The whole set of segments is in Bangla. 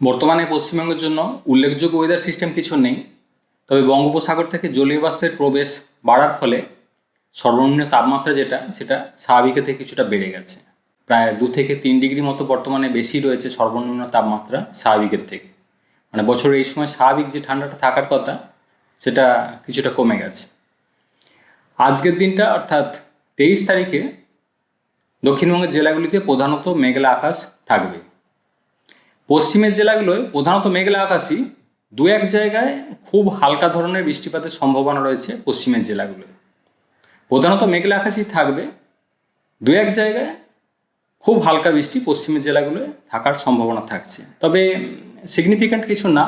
বর্তমানে পশ্চিমবঙ্গের জন্য উল্লেখযোগ্য ওয়েদার সিস্টেম কিছু নেই, তবে বঙ্গোপসাগর থেকে জলীয় বাষ্পের প্রবেশ বাড়ার ফলে সর্বনিম্ন তাপমাত্রা যেটা, সেটা স্বাভাবিকের থেকে কিছুটা বেড়ে গেছে। প্রায় দু থেকে তিন ডিগ্রি মতো বর্তমানে বেশি রয়েছে সর্বনিম্ন তাপমাত্রা স্বাভাবিকের থেকে। মানে বছরের এই সময় স্বাভাবিক যে ঠান্ডাটা থাকার কথা, সেটা কিছুটা কমে গেছে। আজকের দিনটা অর্থাৎ তেইশ তারিখে দক্ষিণবঙ্গের জেলাগুলিতে প্রধানত মেঘলা আকাশ থাকবে। পশ্চিমের জেলাগুলোয় প্রধানত মেঘলা আকাশই দু এক জায়গায় খুব হালকা ধরনের বৃষ্টিপাতের সম্ভাবনা রয়েছে পশ্চিমের জেলাগুলোয়। প্রধানত মেঘলা আকাশই থাকবে, দু এক জায়গায় খুব হালকা বৃষ্টি পশ্চিমের জেলাগুলোয় থাকার সম্ভাবনা থাকছে। তবে সিগনিফিক্যান্ট কিছু না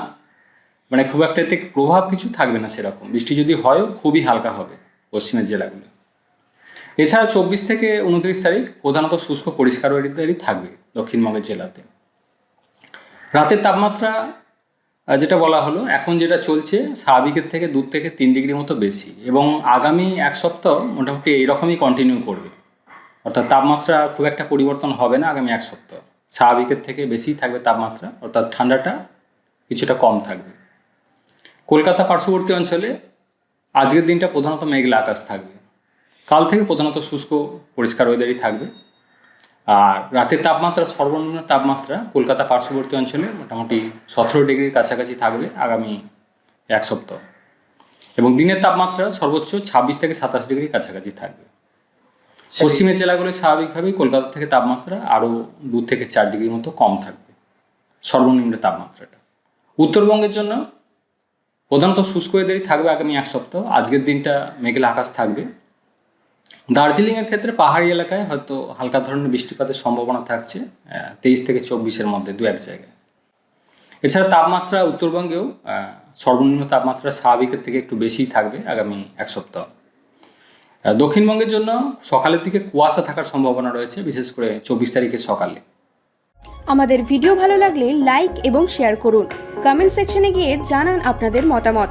মানে খুব একটা এতে প্রভাব কিছু থাকবে না সেরকম। বৃষ্টি যদি হয়ও খুবই হালকা হবে পশ্চিমের জেলাগুলো এছাড়া চব্বিশ থেকে উনত্রিশ তারিখ প্রধানত শুষ্ক পরিষ্কার থাকবে দক্ষিণবঙ্গের জেলাতে। রাতের তাপমাত্রা যেটা বলা হলো, এখন যেটা চলছে, স্বাভাবিকের থেকে দু থেকে তিন ডিগ্রি মতো বেশি। এবং আগামী এক সপ্তাহ মোটামুটি এইরকমই কন্টিনিউ করবে। অর্থাৎ তাপমাত্রা খুব একটা পরিবর্তন হবে না আগামী এক সপ্তাহ। স্বাভাবিকের থেকে বেশি থাকবে তাপমাত্রা, অর্থাৎ ঠান্ডাটা কিছুটা কম থাকবে। কলকাতা পার্শ্ববর্তী অঞ্চলে আজকের দিনটা প্রধানত মেঘলা আকাশ থাকবে। কাল থেকে প্রধানত শুষ্ক, পরিষ্কার ওয়েদারই থাকবে। আর রাতের তাপমাত্রা সর্বনিম্ন তাপমাত্রা কলকাতা পার্শ্ববর্তী অঞ্চলে মোটামুটি সতেরো ডিগ্রির কাছাকাছি থাকবে আগামী এক সপ্তাহ। এবং দিনের তাপমাত্রা সর্বোচ্চ ছাব্বিশ থেকে সাতাশ ডিগ্রির কাছাকাছি থাকবে। পশ্চিমের জেলাগুলো স্বাভাবিকভাবেই কলকাতা থেকে তাপমাত্রা আরও দু থেকে চার ডিগ্রির মতো কম থাকবে সর্বনিম্ন তাপমাত্রাটা। উত্তরবঙ্গের জন্য প্রধানত শুষ্ক ওয়েদারই থাকবে আগামী এক সপ্তাহ। আজকের দিনটা মেঘলা আকাশ থাকবে। দার্জিলিংয়ের ক্ষেত্রে পাহাড়ি এলাকায় হয়তো হালকা ধরনের বৃষ্টিপাতের সম্ভাবনা থাকছে তেইশ থেকে চব্বিশের মধ্যে দু এক জায়গায়। এছাড়া তাপমাত্রা উত্তরবঙ্গেও সর্বনিম্ন তাপমাত্রা স্বাভাবিকের থেকে একটু বেশিই থাকবে আগামী এক সপ্তাহ। দক্ষিণবঙ্গের জন্য সকালের দিকে কুয়াশা থাকার সম্ভাবনা রয়েছে, বিশেষ করে চব্বিশ তারিখের সকালে। আমাদের ভিডিও ভালো লাগলে লাইক এবং শেয়ার করুন। কমেন্ট সেকশনে গিয়ে জানান আপনাদের মতামত।